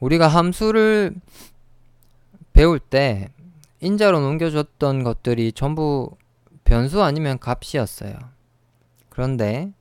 우리가 함수를 배울 때 인자로 넘겨줬던 것들이 전부 변수 아니면 값이었어요. 그런데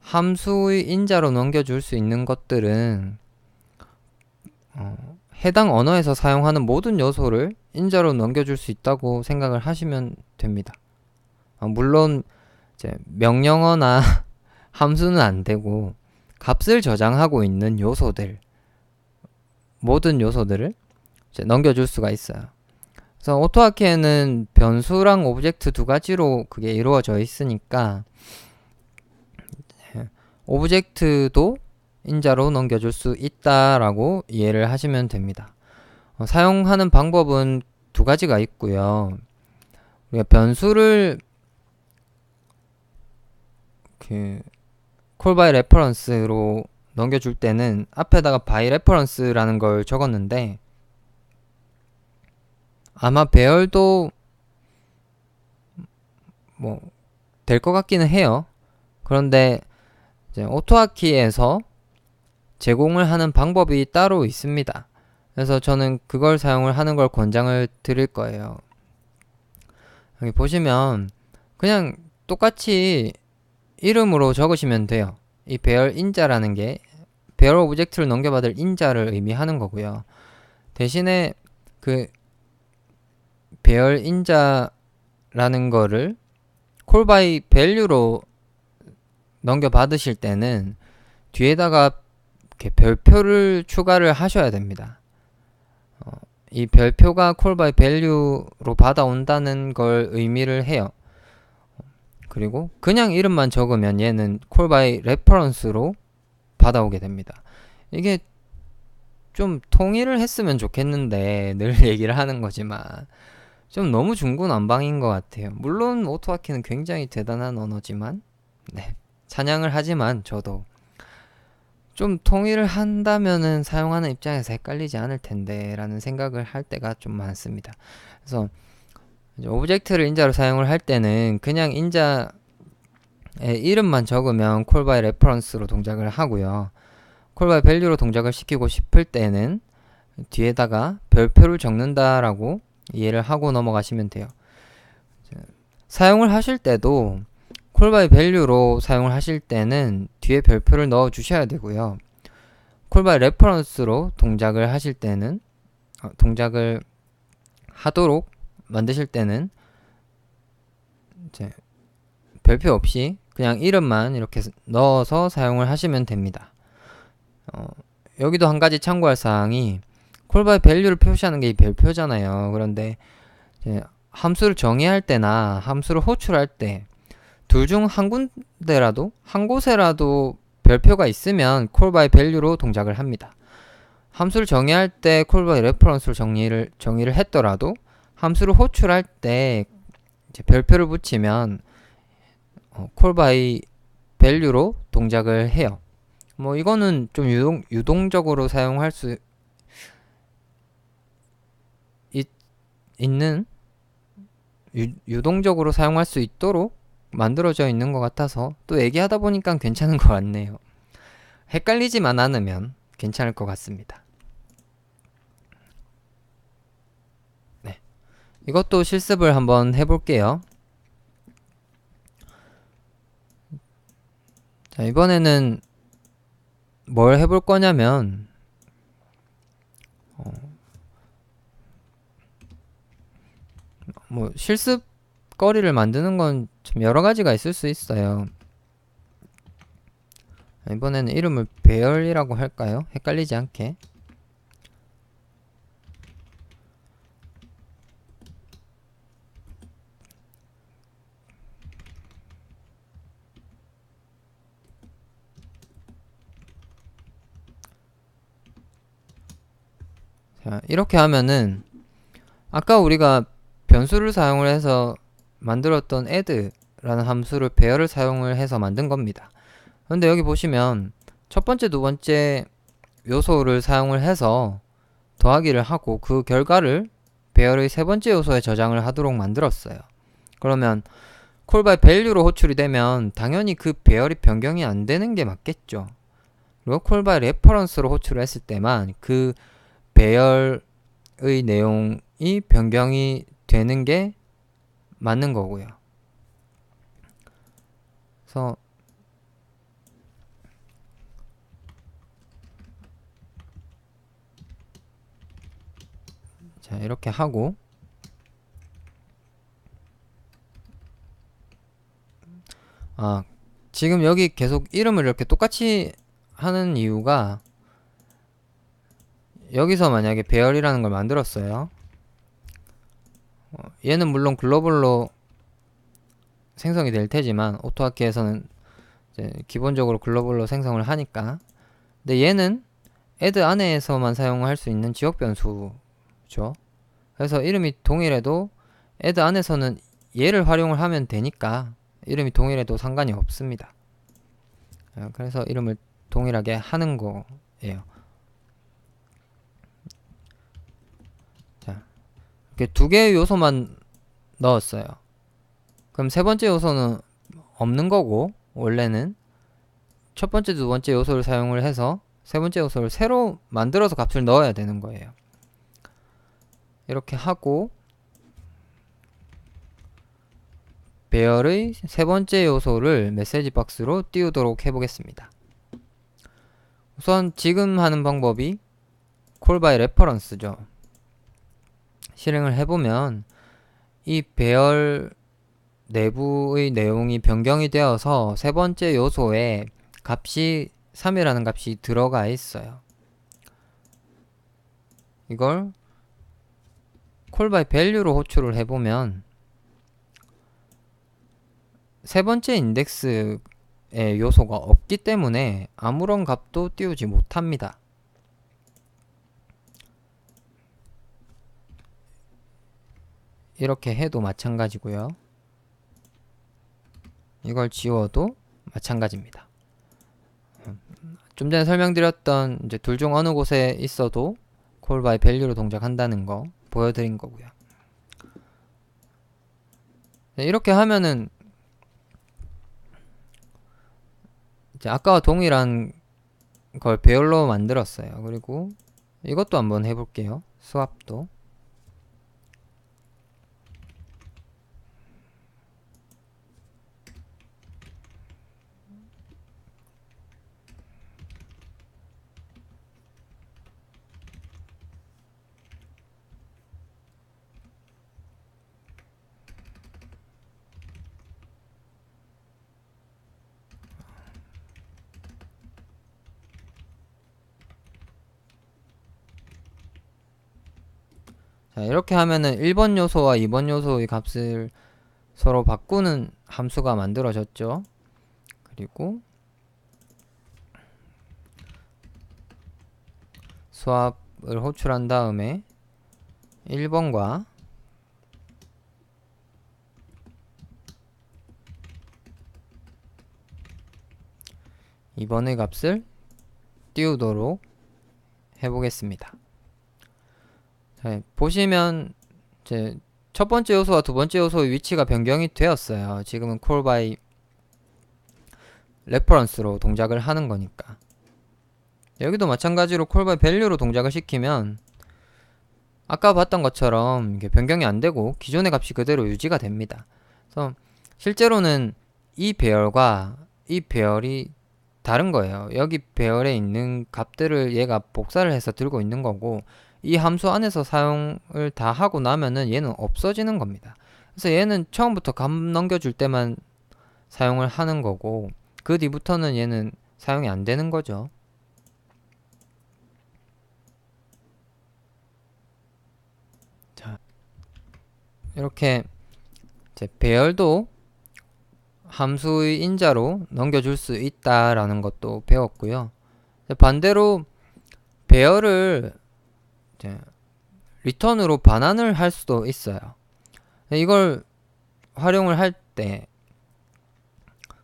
함수의 인자로 넘겨줄 수 있는 것들은 어, 해당 언어에서 사용하는 모든 요소를 인자로 넘겨줄 수 있다고 생각을 하시면 됩니다. 어, 물론 이제 명령어나 함수는 안 되고 값을 저장하고 있는 요소들 모든 요소들을 넘겨줄 수가 있어요. 그래서 오토하키에는 변수랑 오브젝트 두 가지로 그게 이루어져 있으니까 오브젝트도 인자로 넘겨줄 수 있다라고 이해를 하시면 됩니다. 어, 사용하는 방법은 두 가지가 있고요. 우리가 변수를 그 콜바이 레퍼런스로 넘겨줄 때는 앞에다가 바이 레퍼런스라는 걸 적었는데 아마 배열도 뭐 될 것 같기는 해요. 그런데 이제 오토하키에서 제공을 하는 방법이 따로 있습니다. 그래서 저는 그걸 사용을 하는 걸 권장을 드릴 거예요. 여기 보시면 그냥 똑같이 이름으로 적으시면 돼요. 이 배열 인자라는 게 배열 오브젝트를 넘겨받을 인자를 의미하는 거고요. 대신에 그 배열 인자라는 거를 콜바이 밸류로 넘겨받으실 때는 뒤에다가 이렇게 별표를 추가를 하셔야 됩니다. 어, 이 별표가 콜바이 밸류로 받아온다는 걸 의미를 해요. 그리고 그냥 이름만 적으면 얘는 콜바이 레퍼런스로 받아오게 됩니다. 이게 좀 통일을 했으면 좋겠는데 늘 얘기를 하는 거지만 좀 너무 중구난방인 것 같아요. 물론 오토하키는 굉장히 대단한 언어지만 네 찬양을 하지만 저도 좀 통일을 한다면은 사용하는 입장에서 헷갈리지 않을 텐데 라는 생각을 할 때가 좀 많습니다. 그래서 오브젝트를 인자로 사용을 할 때는 그냥 인자의 이름만 적으면 콜바이 레퍼런스로 동작을 하고요. 콜바이 밸류로 동작을 시키고 싶을 때는 뒤에다가 별표를 적는다라고 이해를 하고 넘어가시면 돼요. 사용을 하실 때도 콜바이 밸류로 사용을 하실 때는 뒤에 별표를 넣어 주셔야 되고요. 콜바이 레퍼런스로 동작을 하실 때는 어, 동작을 하도록 만드실 때는 이제 별표 없이 그냥 이름만 이렇게 넣어서 사용을 하시면 됩니다. 어, 여기도 한 가지 참고할 사항이 콜바이 밸류를 표시하는 게 이 별표잖아요. 그런데 함수를 정의할 때나 함수를 호출할 때 둘 중 한 군데라도 한 곳에라도 별표가 있으면 콜바이 밸류로 동작을 합니다. 함수를 정의할 때 콜바이 레퍼런스로 정의를 정의를 했더라도 함수를 호출할 때 별표를 붙이면 어, 콜바이 밸류로 동작을 해요. 뭐 이거는 좀 유동, 유동적으로 사용할 수 있, 있는 유, 유동적으로 사용할 수 있도록 만들어져 있는 것 같아서 또 얘기하다 보니까 괜찮은 것 같네요. 헷갈리지만 않으면 괜찮을 것 같습니다. 이것도 실습을 한번 해볼게요. 자, 이번에는 뭘 해볼 거냐면, 어, 뭐, 실습거리를 만드는 건 좀 여러 가지가 있을 수 있어요. 이번에는 이름을 배열이라고 할까요? 헷갈리지 않게. 자, 이렇게 하면은 아까 우리가 변수를 사용을 해서 만들었던 add라는 함수를 배열을 사용을 해서 만든 겁니다. 근데 여기 보시면 첫 번째, 두 번째 요소를 사용을 해서 더하기를 하고 그 결과를 배열의 세 번째 요소에 저장을 하도록 만들었어요. 그러면 콜바이 밸류로 호출이 되면 당연히 그 배열이 변경이 안 되는 게 맞겠죠. 그리고 콜 바이 레퍼런스로 호출을 했을 때만 그 배열의 내용이 변경이 되는 게 맞는 거고요. 그래서 자 이렇게 하고 아 지금 여기 계속 이름을 이렇게 똑같이 하는 이유가 여기서 만약에 배열이라는 걸 만들었어요. 어, 얘는 물론 글로벌로 생성이 될 테지만 오토하키에서는 기본적으로 글로벌로 생성을 하니까. 근데 얘는 add 안에서만 사용할 수 있는 지역 변수죠. 그래서 이름이 동일해도 add 안에서는 얘를 활용을 하면 되니까 이름이 동일해도 상관이 없습니다. 어, 그래서 이름을 동일하게 하는 거예요 이렇게 두 개의 요소만 넣었어요. 그럼 세 번째 요소는 없는 거고 원래는 첫 번째, 두 번째 요소를 사용을 해서 세 번째 요소를 새로 만들어서 값을 넣어야 되는 거예요. 이렇게 하고 배열의 세 번째 요소를 메시지 박스로 띄우도록 해보겠습니다. 우선 지금 하는 방법이 콜 바이 레퍼런스죠. 실행을 해보면 이 배열 내부의 내용이 변경이 되어서 세 번째 요소에 값이 3이라는 값이 들어가 있어요. 이걸 콜 바이 밸류로 호출을 해보면 세 번째 인덱스의 요소가 없기 때문에 아무런 값도 띄우지 못합니다. 이렇게 해도 마찬가지고요. 이걸 지워도 마찬가지입니다. 좀 전에 설명드렸던 이제 둘 중 어느 곳에 있어도 콜바이 밸류로 동작한다는 거 보여드린 거고요. 네, 이렇게 하면은 이제 아까와 동일한 걸 배열로 만들었어요. 그리고 이것도 한번 해볼게요. 수압도 자, 이렇게 하면은 1번 요소와 2번 요소의 값을 서로 바꾸는 함수가 만들어졌죠. 그리고 수압을 호출한 다음에 1번과 2번의 값을 띄우도록 해보겠습니다. 네, 보시면 이제 첫 번째 요소와 두 번째 요소의 위치가 변경이 되었어요. 지금은 콜 바이 레퍼런스로 동작을 하는 거니까. 여기도 마찬가지로 콜 바이 밸류로 동작을 시키면 아까 봤던 것처럼 이게 변경이 안 되고 기존의 값이 그대로 유지가 됩니다. 그래서 실제로는 이 배열과 이 배열이 다른 거예요. 여기 배열에 있는 값들을 얘가 복사를 해서 들고 있는 거고 이 함수 안에서 사용을 다 하고 나면은 얘는 없어지는 겁니다. 그래서 얘는 처음부터 값 넘겨줄 때만 사용을 하는 거고 그 뒤부터는 얘는 사용이 안 되는 거죠. 자, 이렇게 배열도 함수의 인자로 넘겨줄 수 있다라는 것도 배웠고요. 반대로 배열을 이제 리턴으로 반환을 할 수도 있어요. 이걸 활용을 할 때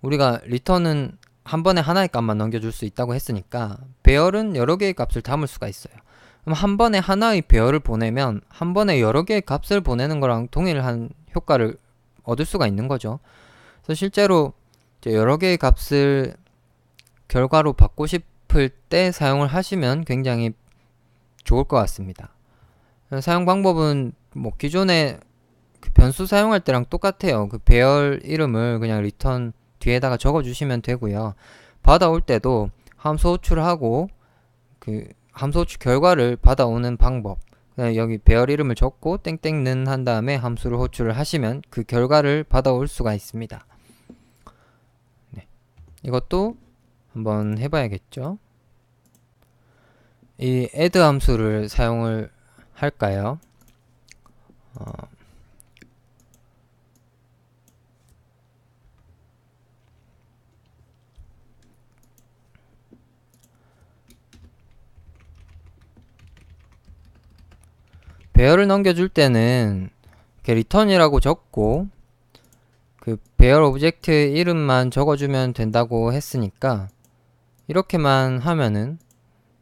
우리가 리턴은 한 번에 하나의 값만 넘겨줄 수 있다고 했으니까 배열은 여러 개의 값을 담을 수가 있어요. 그럼 한 번에 하나의 배열을 보내면 한 번에 여러 개의 값을 보내는 거랑 동일한 효과를 얻을 수가 있는 거죠. 그래서 실제로 여러 개의 값을 결과로 받고 싶 싶을 때 사용을 하시면 굉장히 좋을 것 같습니다. 사용 방법은 뭐 기존에 그 변수 사용할 때랑 똑같아요. 그 배열 이름을 그냥 리턴 뒤에다가 적어 주시면 되고요. 받아올 때도 함수 호출하고 그 함수 호출 결과를 받아오는 방법 여기 배열 이름을 적고 땡땡는 한 다음에 함수를 호출을 하시면 그 결과를 받아올 수가 있습니다. 네. 이것도 한번 해봐야겠죠. 이 add 함수를 사용을 할까요? 어, 배열을 넘겨줄 때는 이렇게 return이라고 적고 그 배열 오브젝트 이름만 적어주면 된다고 했으니까 이렇게만 하면은 이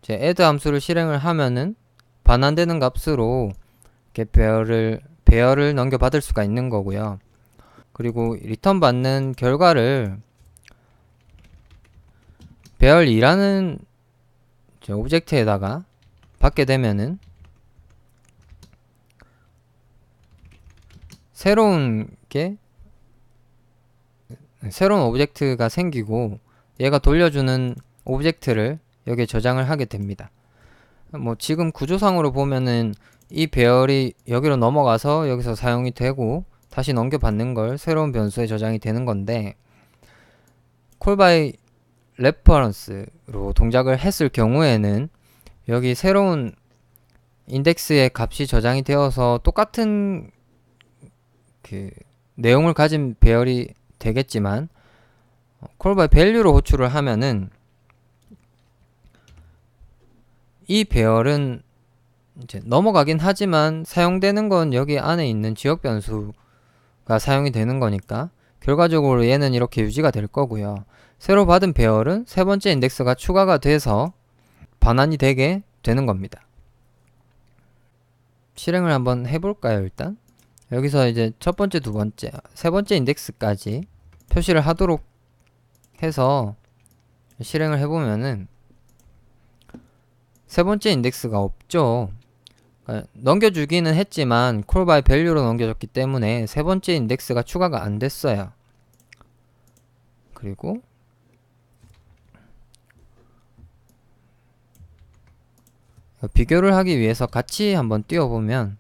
제 add 함수를 실행을 하면은 반환되는 값으로 이렇게 배열을 배열을 넘겨받을 수가 있는 거고요. 그리고 리턴 받는 결과를 배열 2라는 오브젝트에다가 받게 되면은 새로운 게 새로운 오브젝트가 생기고 얘가 돌려주는 오브젝트를 여기에 저장을 하게 됩니다. 뭐 지금 구조상으로 보면은 이 배열이 여기로 넘어가서 여기서 사용이 되고 다시 넘겨받는 걸 새로운 변수에 저장이 되는 건데 콜바이 레퍼런스로 동작을 했을 경우에는 여기 새로운 인덱스의 값이 저장이 되어서 똑같은 그 내용을 가진 배열이 되겠지만 콜바이 밸류로 호출을 하면은 이 배열은 이제 넘어가긴 하지만 사용되는 건 여기 안에 있는 지역 변수가 사용이 되는 거니까 결과적으로 얘는 이렇게 유지가 될 거고요. 새로 받은 배열은 세 번째 인덱스가 추가가 돼서 반환이 되게 되는 겁니다. 실행을 한번 해볼까요, 일단? 여기서 이제 첫 번째, 두 번째, 세 번째 인덱스까지 표시를 하도록 해서 실행을 해보면은 세 번째 인덱스가 없죠. 그러니까 넘겨주기는 했지만 콜바이 밸류로 넘겨줬기 때문에 세 번째 인덱스가 추가가 안 됐어요. 그리고 비교를 하기 위해서 같이 한번 띄워보면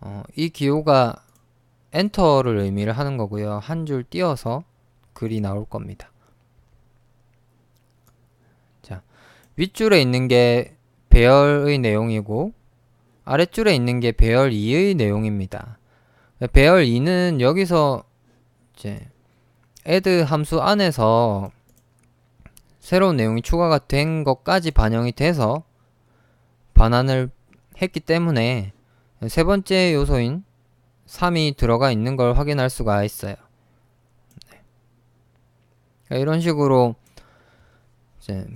어, 이 기호가 엔터를 의미를 하는 거고요. 한 줄 띄어서 글이 나올 겁니다. 자, 윗줄에 있는 게 배열의 내용이고 아랫줄에 있는 게 배열 2의 내용입니다. 배열 2는 여기서 이제 add 함수 안에서 새로운 내용이 추가가 된 것까지 반영이 돼서 반환을 했기 때문에 세 번째 요소인 3이 들어가 있는 걸 확인할 수가 있어요. 네. 그러니까 이런 식으로 이제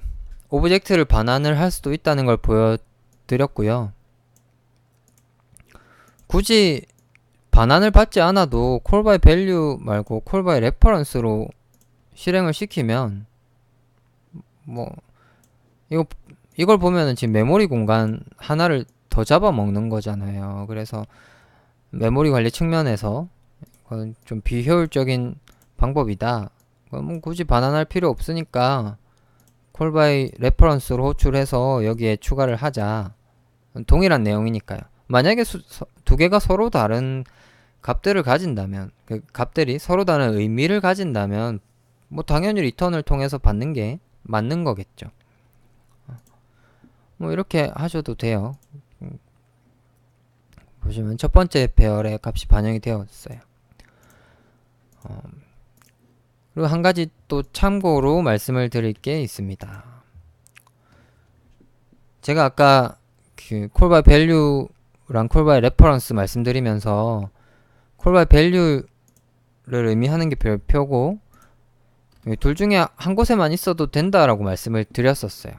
오브젝트를 반환을 할 수도 있다는 걸 보여드렸고요. 굳이 반환을 받지 않아도 콜 바이 밸류 말고 콜 바이 레퍼런스로 실행을 시키면 뭐 이거 이걸 보면은 지금 메모리 공간 하나를 더 잡아먹는 거잖아요. 그래서 메모리 관리 측면에서 그건 좀 비효율적인 방법이다. 뭐 굳이 반환할 필요 없으니까 콜바이 레퍼런스로 호출해서 여기에 추가를 하자. 동일한 내용이니까요. 만약에 수, 서, 두 개가 서로 다른 값들을 가진다면 그 값들이 서로 다른 의미를 가진다면 뭐 당연히 리턴을 통해서 받는 게 맞는 거겠죠. 뭐 이렇게 하셔도 돼요. 보시면 첫 번째 배열의 값이 반영이 되었어요. 어, 그리고 한 가지 또 참고로 말씀을 드릴 게 있습니다. 제가 아까 그 콜바이 밸류랑 콜바이 레퍼런스 말씀드리면서 콜바이 밸류를 의미하는 게 별표고 둘 중에 한 곳에만 있어도 된다라고 말씀을 드렸었어요.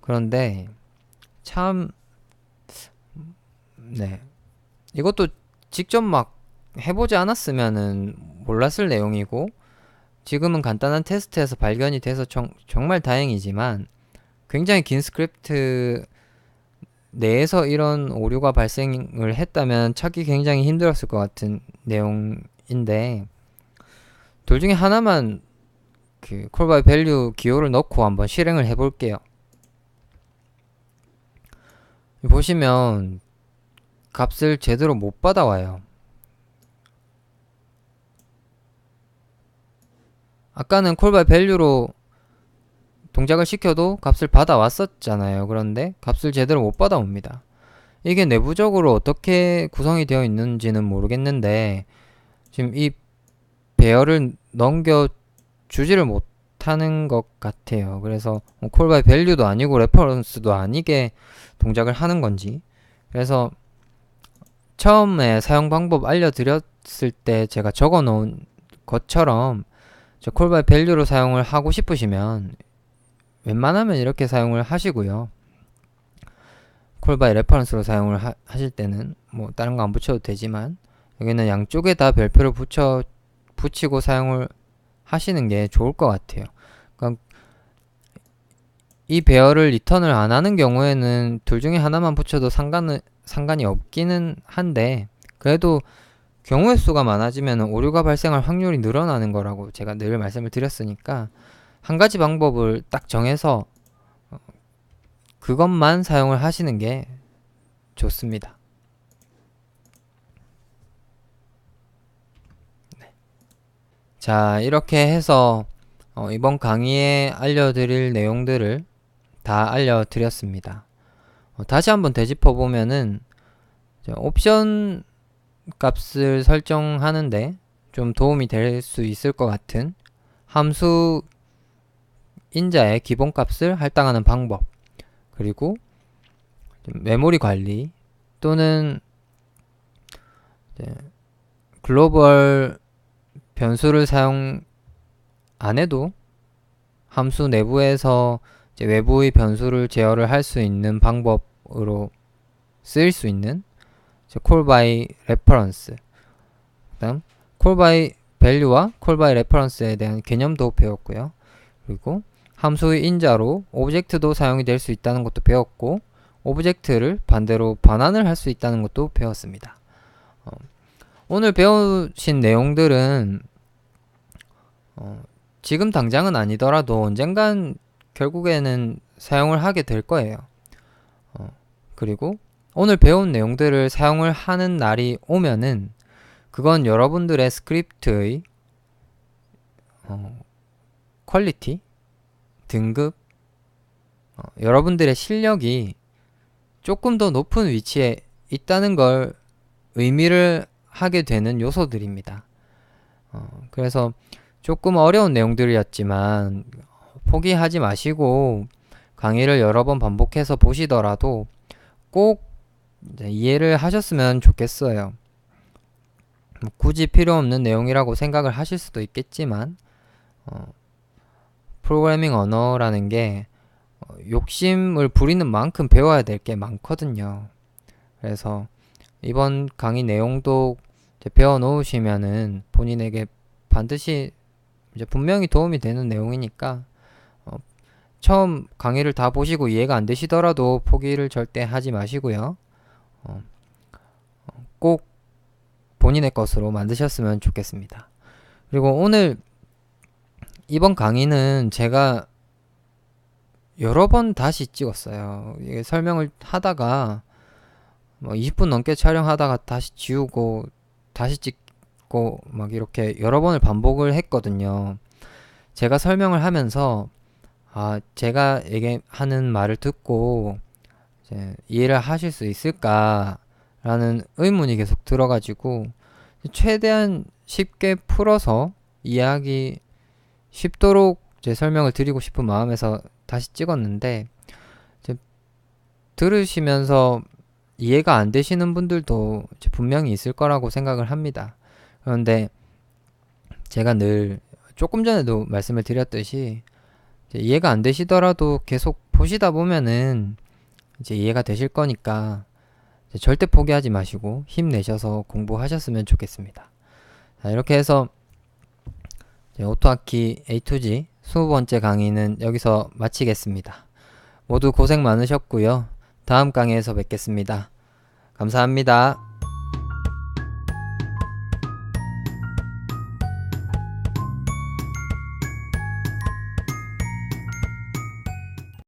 그런데 참 네. 이것도 직접 막 해보지 않았으면은 몰랐을 내용이고 지금은 간단한 테스트에서 발견이 돼서 정, 정말 다행이지만 굉장히 긴 스크립트 내에서 이런 오류가 발생을 했다면 찾기 굉장히 힘들었을 것 같은 내용인데 둘 중에 하나만 그 콜바이 밸류 기호를 넣고 한번 실행을 해볼게요. 보시면 값을 제대로 못 받아와요. 아까는 콜바이 밸류로 동작을 시켜도 값을 받아왔었잖아요. 그런데 값을 제대로 못 받아옵니다. 이게 내부적으로 어떻게 구성이 되어 있는지는 모르겠는데 지금 이 배열을 넘겨 주지를 못하는 것 같아요. 그래서 콜바이 밸류도 아니고 레퍼런스도 아니게 동작을 하는 건지 그래서 처음에 사용 방법 알려드렸을 때 제가 적어 놓은 것처럼 콜바이 밸류로 사용을 하고 싶으시면 웬만하면 이렇게 사용을 하시고요. 콜바이 레퍼런스로 사용을 하, 실 때는 뭐 다른 거 안 붙여도 되지만 여기는 양쪽에 다 별표를 붙여 붙이고 사용을 하시는 게 좋을 것 같아요. 그러니까 이 배열을 리턴을 안 하는 경우에는 둘 중에 하나만 붙여도 상관은 상관이 없기는 한데 그래도 경우의 수가 많아지면 오류가 발생할 확률이 늘어나는 거라고 제가 늘 말씀을 드렸으니까 한 가지 방법을 딱 정해서 어, 그것만 사용을 하시는 게 좋습니다. 네. 자, 이렇게 해서 어, 이번 강의에 알려드릴 내용들을 다 알려드렸습니다. 어, 다시 한번 되짚어 보면은 옵션 값을 설정하는데 좀 도움이 될 수 있을 것 같은 함수 인자의 기본값을 할당하는 방법 그리고 메모리 관리 또는 글로벌 변수를 사용 안 해도 함수 내부에서 외부의 변수를 제어를 할 수 있는 방법으로 쓰일 수 있는 call by reference 그다음 call by value와 call by reference에 대한 개념도 배웠고요. 그리고 함수의 인자로 오브젝트도 사용이 될 수 있다는 것도 배웠고 오브젝트를 반대로 반환을 할 수 있다는 것도 배웠습니다. 어, 오늘 배우신 내용들은 어, 지금 당장은 아니더라도 언젠간 결국에는 사용을 하게 될 거예요. 어, 그리고 오늘 배운 내용들을 사용을 하는 날이 오면은 그건 여러분들의 스크립트의 어, 퀄리티 등급, 어, 여러분들의 실력이 조금 더 높은 위치에 있다는 걸 의미를 하게 되는 요소들입니다. 어, 그래서 조금 어려운 내용들이었지만 포기하지 마시고 강의를 여러 번 반복해서 보시더라도 꼭 이해를 하셨으면 좋겠어요. 뭐 굳이 필요 없는 내용이라고 생각을 하실 수도 있겠지만 어, 프로그래밍 언어라는 게 어, 욕심을 부리는 만큼 배워야 될 게 많거든요. 그래서 이번 강의 내용도 배워 놓으시면은 본인에게 반드시 분명히 도움이 되는 내용이니까 어, 처음 강의를 다 보시고 이해가 안 되시더라도 포기를 절대 하지 마시고요. 어, 어꼭 본인의 것으로 만드셨으면 좋겠습니다. 그리고 오늘 이번 강의는 제가 여러 번 다시 찍었어요. 이게 설명을 하다가 뭐 20분 넘게 촬영하다가 다시 지우고 다시 찍고 막 이렇게 여러 번을 반복을 했거든요. 제가 설명을 하면서 아, 제가 얘기하는 말을 듣고 이해를 하실 수 있을까라는 의문이 계속 들어가지고 최대한 쉽게 풀어서 이해하기 쉽도록 제 설명을 드리고 싶은 마음에서 다시 찍었는데 들으시면서 이해가 안 되시는 분들도 분명히 있을 거라고 생각을 합니다. 그런데 제가 늘 조금 전에도 말씀을 드렸듯이 이해가 안 되시더라도 계속 보시다 보면은 이제 이해가 되실 거니까 절대 포기하지 마시고 힘내셔서 공부하셨으면 좋겠습니다. 자, 이렇게 해서 오토아키 A to G 20번째 강의는 여기서 마치겠습니다. 모두 고생 많으셨고요. 다음 강의에서 뵙겠습니다. 감사합니다.